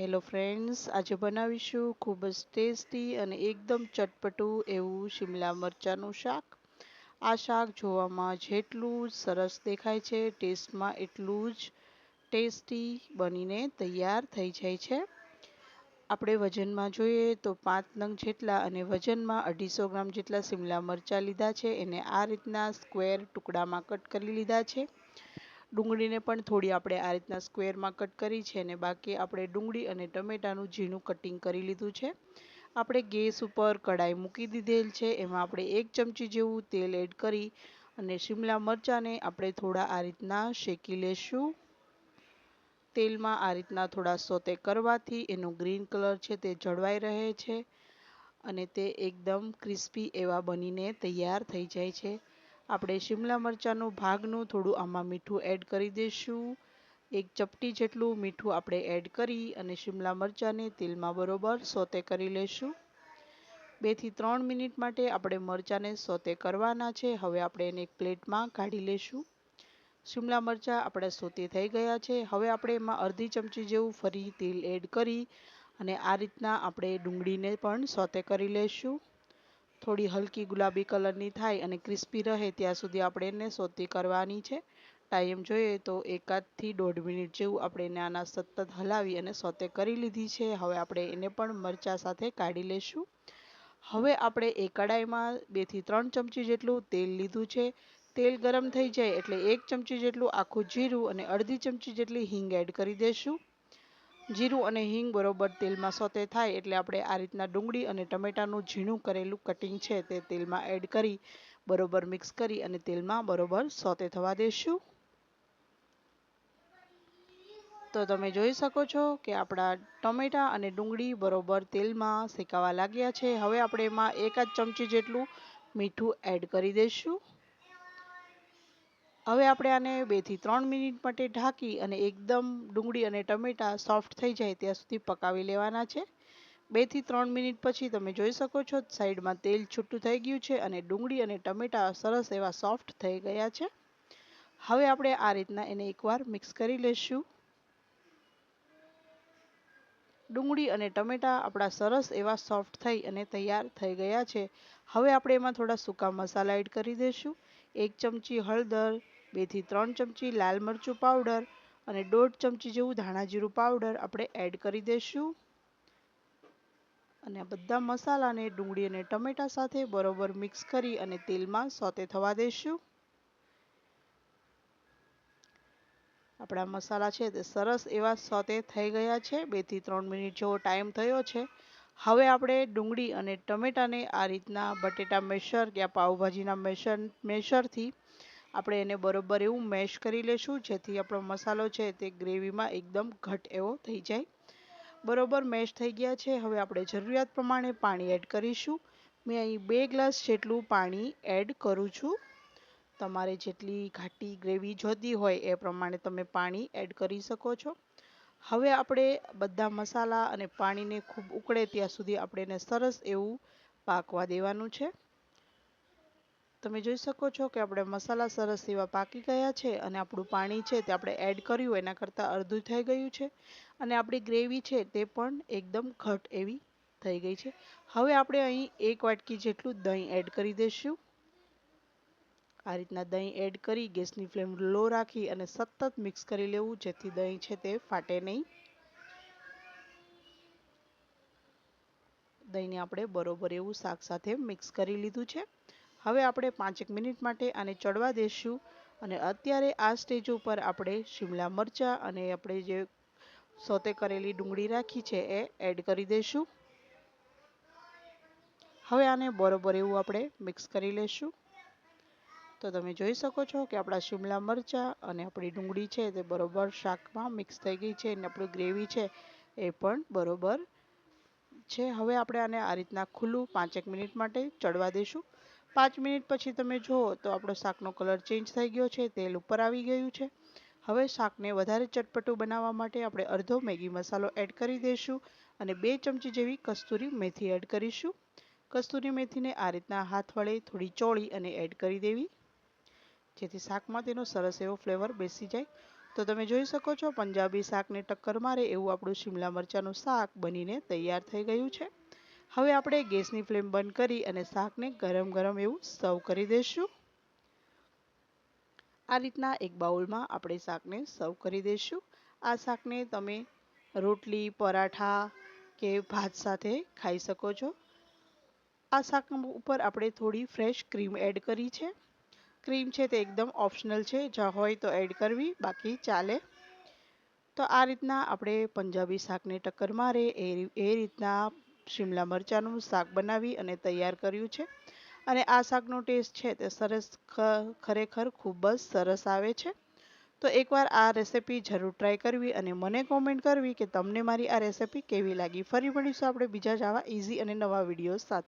Hello friends, આજે બનાવીશું ખૂબ જ ટેસ્ટી અને એકદમ ચટપટું એવું શિમલા મરચાંનું શાક. આ શાક જોવામાં જેટલું જ સરસ દેખાય છે, ટેસ્ટમાં એટલું જ ટેસ્ટી બનીને તૈયાર થઈ જાય છે. આપણે વજનમાં જોઈએ તો પાંચ નંગ જેટલા અને વજનમાં અઢીસો ગ્રામ જેટલા શિમલા મરચાં લીધા છે. એને આ રીતના સ્ક્વેર ટુકડામાં કટ કરી લીધા છે. ડુંગળીને પણ થોડી આપણે આ રીતના સ્ક્વેરમાં કટ કરી છે અને બાકી આપણે ડુંગળી અને ટમેટાનું ઝીણું કટિંગ કરી લીધું છે. આપણે ગેસ ઉપર કઢાઈ મૂકી દીધેલ છે, એમાં આપણે એક ચમચી જેવું તેલ એડ કરી અને શિમલા મરચાંને આપણે થોડા આ રીતના શેકી લેશું. તેલમાં આ રીતના થોડા સોતે કરવાથી એનો ગ્રીન કલર છે તે જળવાઈ રહે છે અને તે એકદમ ક્રિસ્પી એવા બનીને તૈયાર થઈ જાય છે. આપણે શિમલા મરચાંનું ભાગનું થોડું આમાં મીઠું એડ કરી દઈશું. એક ચપટી જેટલું મીઠું આપણે એડ કરી અને શિમલા મરચાંને તેલમાં બરોબર સોતે કરી લેશું બેથી ત્રણ મિનિટ માટે આપણે મરચાંને સોતે કરવાના છે. હવે આપણે એને એક પ્લેટમાં કાઢી લઈશું. શિમલા મરચાં આપણે સોતે થઈ ગયા છે. હવે આપણે એમાં અડધી ચમચી જેવું ફરી તેલ એડ કરી અને આ રીતના આપણે ડુંગળીને પણ સોતે કરી લેશું થોડી હલકી ગુલાબી કલરની થાય અને ક્રિસ્પી રહે ત્યાં સુધી આપણે એને સોતી કરવાની છે. ટાઈમ જોઈએ તો એકાદથી દોઢ મિનિટ જેવું આપણે એને આના સતત હલાવી અને સોતે કરી લીધી છે. હવે આપણે એને પણ મરચાં સાથે કાઢી લેશું. હવે આપણે એ કડાઈમાં બેથી ત્રણ ચમચી જેટલું તેલ લીધું છે. તેલ ગરમ થઈ જાય એટલે એક ચમચી જેટલું આખું જીરું અને અડધી ચમચી જેટલી હિંગ એડ કરી દઈશું જીરું અને હિંગ બરોબર તેલમાં સોતે થાય એટલે આપણે આ રીતના ડુંગળી અને ટમેટાનું ઝીણું કરેલું કટિંગ છે તે તેલમાં એડ કરી, બરોબર મિક્સ કરી અને તેલમાં બરોબર સોતે થવા દેશું. તો તમે જોઈ શકો છો કે આપણા ટમેટા અને ડુંગળી બરોબર તેલમાં શેકાવા લાગ્યા છે. હવે આપણે એમાં એક જ ચમચી જેટલું મીઠું એડ કરી દઈશું હવે આપણે આને બેથી ત્રણ મિનિટ માટે ઢાંકી અને એકદમ ડુંગળી અને ટમેટાં સોફ્ટ થઈ જાય ત્યાં સુધી પકાવી લેવાના છે. બેથી ત્રણ મિનિટ પછી તમે જોઈ શકો છો સાઈડમાં તેલ છૂટું થઈ ગયું છે અને ડુંગળી અને ટમેટાં સરસ એવા સોફ્ટ થઈ ગયા છે. હવે આપણે આ રીતના એને એકવાર મિક્સ કરી લઈશું ડુંગળી અને ટમેટાં આપણા સરસ એવા સોફ્ટ થઈ અને તૈયાર થઈ ગયા છે. હવે આપણે એમાં થોડા સૂકા મસાલા એડ કરી દઈશું. એક ચમચી હળદર બેથી ત્રણ ચમચી લાલ મરચું પાવડર અને દોઢ ચમચી જેવું ધાણા જીરું પાવડર આપણે એડ કરી દઈશું. અને બધા મસાલાને ડુંગળી અને ટમેટા સાથે બરોબર મિક્સ કરી અને તેલમાં સોતે થવા દઈશું. આપણા મસાલા છે તે સરસ એવા સોતે થઈ ગયા છે. બેથી ત્રણ મિનિટ જેવો ટાઈમ થયો છે. હવે આપણે ડુંગળી અને ટમેટાને આ રીતના બટેટા મેશર કે પાઉભાજીના મેશર, મેશરથી આપણે એને બરોબર એવું મેશ કરી લેશું, જેથી આપણો મસાલો છે તે ગ્રેવીમાં એકદમ ઘટ એવો થઈ જાય. બરોબર મેશ થઈ ગયા છે. હવે આપણે જરૂરિયાત પ્રમાણે પાણી એડ કરીશું. મેં અહીં બે ગ્લાસ જેટલું પાણી એડ કરું છું. તમારે જેટલી ઘાટી ગ્રેવી જોતી હોય એ પ્રમાણે તમે પાણી એડ કરી શકો છો. હવે આપણે બધા મસાલા અને પાણીને ખૂબ ઉકળે ત્યાં સુધી આપણે એને સરસ એવું પાકવા દેવાનું છે. તમે જોઈ શકો છો કે આપણે મસાલા સરસ એવા પાકી ગયા છે અને આપણું પાણી છે તે આપણે એડ કર્યું, એના કરતાં અડધું થઈ ગયું છે અને આપણી ગ્રેવી છે તે પણ એકદમ ઘટ એવી થઈ ગઈ છે. હવે આપણે અહીં એક વાટકી જેટલું દહીં એડ કરી દઈશું. આ રીતના દહીં એડ કરી, ગેસની ફ્લેમ લો રાખી અને સતત મિક્સ કરી લેવું, જેથી દહીં છે તે ફાટે નહીં. દહીંને આપણે બરોબર એવું શાક સાથે મિક્સ કરી લીધું છે. હવે આપણે પાંચેક મિનિટ માટે આને ચડવા દઈશું અને અત્યારે આ સ્ટેજ ઉપર આપણે શિમલા મરચાં અને આપણે જે સોતે કરેલી ડુંગળી રાખી છે એ એડ કરી દઈશું હવે આને બરોબર એવું આપણે મિક્સ કરી લઈશું તો તમે જોઈ શકો છો કે આપણા શિમલા મરચાં અને આપણી ડુંગળી છે તે બરોબર શાકમાં મિક્સ થઈ ગઈ છે અને આપણી ગ્રેવી છે એ પણ બરોબર છે. હવે આપણે આને આ રીતના ખુલ્લું પાંચેક મિનિટ માટે ચડવા દઈશું પાંચ મિનિટ પછી તમે જુઓ તો આપણો શાકનો કલર ચેન્જ થઈ ગયો છે, તેલ ઉપર આવી ગયું છે. હવે શાકને વધારે ચટપટું બનાવવા માટે આપણે અડધો મેગી મસાલો એડ કરી દઈશું અને બે ચમચી જેવી કસ્તુરી મેથી એડ કરીશું. કસ્તુરી મેથીને આ રીતના હાથ વડે થોડી ચોળી અને એડ કરી દેવી. જેથી શાકમાં તેનો સરસ એવો ફ્લેવર બેસી જાય. તો તમે જોઈ શકો છો, પંજાબી શાકને ટક્કર મારે એવું આપણું શિમલા મરચાંનું શાક બનીને તૈયાર થઈ ગયું છે. હવે આપણે ગેસની ફ્લેમ બંધ કરી અને શાકને ગરમ ગરમ એવું સર્વ કરી દઈશું. આ રીતના એક બાઉલમાં આપણે શાકને સર્વ કરી દઈશું. આ શાકને તમે રોટલી, પરાઠા કે ભાત સાથે ખાઈ શકો છો. આ શાક ઉપર આપણે થોડી ફ્રેશ ક્રીમ એડ કરી છે. ક્રીમ છે તે એકદમ ઓપ્શનલ છે. જ્યાં હોય તો એડ કરવી, બાકી ચાલે. તો આ રીતના આપણે પંજાબી શાકને ટક્કર મારે, એ રીતના શિમલા મરચાંનું શાક બનાવી અને તૈયાર કર્યું છે. અને આ શાકનો ટેસ્ટ છે તે સરસ ખરેખર ખૂબ જ સરસ આવે છે. તો એકવાર આ રેસીપી જરૂર ટ્રાય કરવી અને મને કોમેન્ટ કરવી કે તમને મારી આ રેસીપી કેવી લાગી. ફરી મળીશું આપણે બીજા જ આવા ઇઝી અને નવા વીડિયો સાથે.